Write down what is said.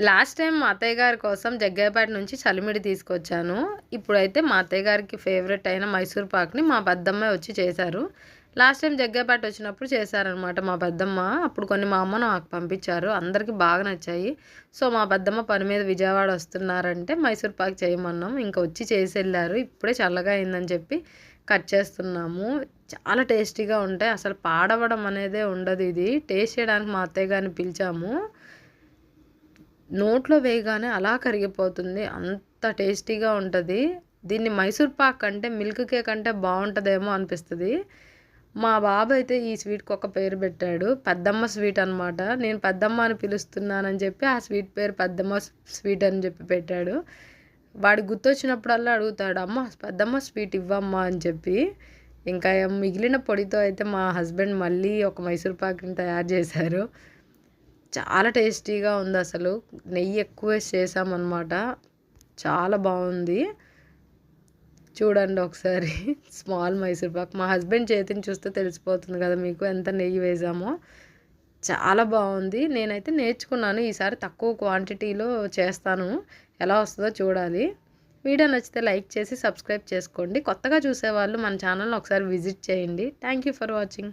Last time మా అత్తయ్య గారి కోసం జగ్గయ్యపేట నుంచి చలిమిడి తీసుకొచ్చాను. ఇప్పుడైతే మా అత్తయ్య గారికి ఫేవరెట్ అయిన మైసూర్ పాక్ని మా పెద్దమ్మ వచ్చి చేశారు. లాస్ట్ టైం జగ్గయ్యపేట వచ్చినప్పుడు చేశారనమాట మా పెద్దమ్మ. అప్పుడు కొన్ని మా అమ్మ నాకు పంపించారు. అందరికీ బాగా నచ్చాయి. సో మా పెద్దమ్మ పని మీద విజయవాడ వస్తున్నారంటే మైసూర్ పాక్ చేయమన్నాం. ఇంకా వచ్చి చేసి వెళ్ళారు ఇప్పుడే చల్లగా అయిందని చెప్పి కట్ చేస్తున్నాము. చాలా టేస్టీగా ఉంటాయి. అసలు పాడవడం అనేదే ఉండదు ఇది. టేస్ట్ చేయడానికి మా అత్తయ్య గారిని పిలిచాము. నోట్లో వేయగానే అలా కరిగిపోతుంది. అంత టేస్టీగా ఉంటుంది. దీన్ని మైసూర్ పాక్ అంటే మిల్క్ కేక్ అంటే బాగుంటుందేమో అనిపిస్తుంది. మా బాబు అయితే ఈ స్వీట్కి ఒక పేరు పెట్టాడు. పెద్దమ్మ స్వీట్ అనమాట నేను పెద్దమ్మ అని పిలుస్తున్నానని చెప్పి ఆ స్వీట్ పేరు పెద్దమ్మ స్వీట్ అని చెప్పి పెట్టాడు. వాడి గుర్తొచ్చినప్పుడల్లా అడుగుతాడు అమ్మ పెద్దమ్మ స్వీట్ ఇవ్వమ్మా అని చెప్పి. ఇంకా మిగిలిన పొడితో అయితే మా హస్బెండ్ మళ్ళీ ఒక మైసూర్ పాక్ని తయారు చేశారు. చాలా టేస్టీగా ఉంది అసలు. నెయ్యి ఎక్కువ చేసామన్నమాట. చాలా బాగుంది. చూడండి ఒకసారి. స్మాల్ మైసూర్ పాక్. మా హస్బెండ్ చేతిని చూస్తే తెలిసిపోతుంది కదా మీకు ఎంత నెయ్యి వేసామో. చాలా బాగుంది. నేనైతే నేర్చుకున్నాను. ఈసారి తక్కువ క్వాంటిటీలో చేస్తాను. ఎలా వస్తుందో చూడాలి. వీడియో నచ్చితే లైక్ చేసి సబ్స్క్రైబ్ చేసుకోండి. కొత్తగా చూసేవాళ్ళు మన ఛానల్ని ఒకసారి విజిట్ చేయండి. Thank you for watching.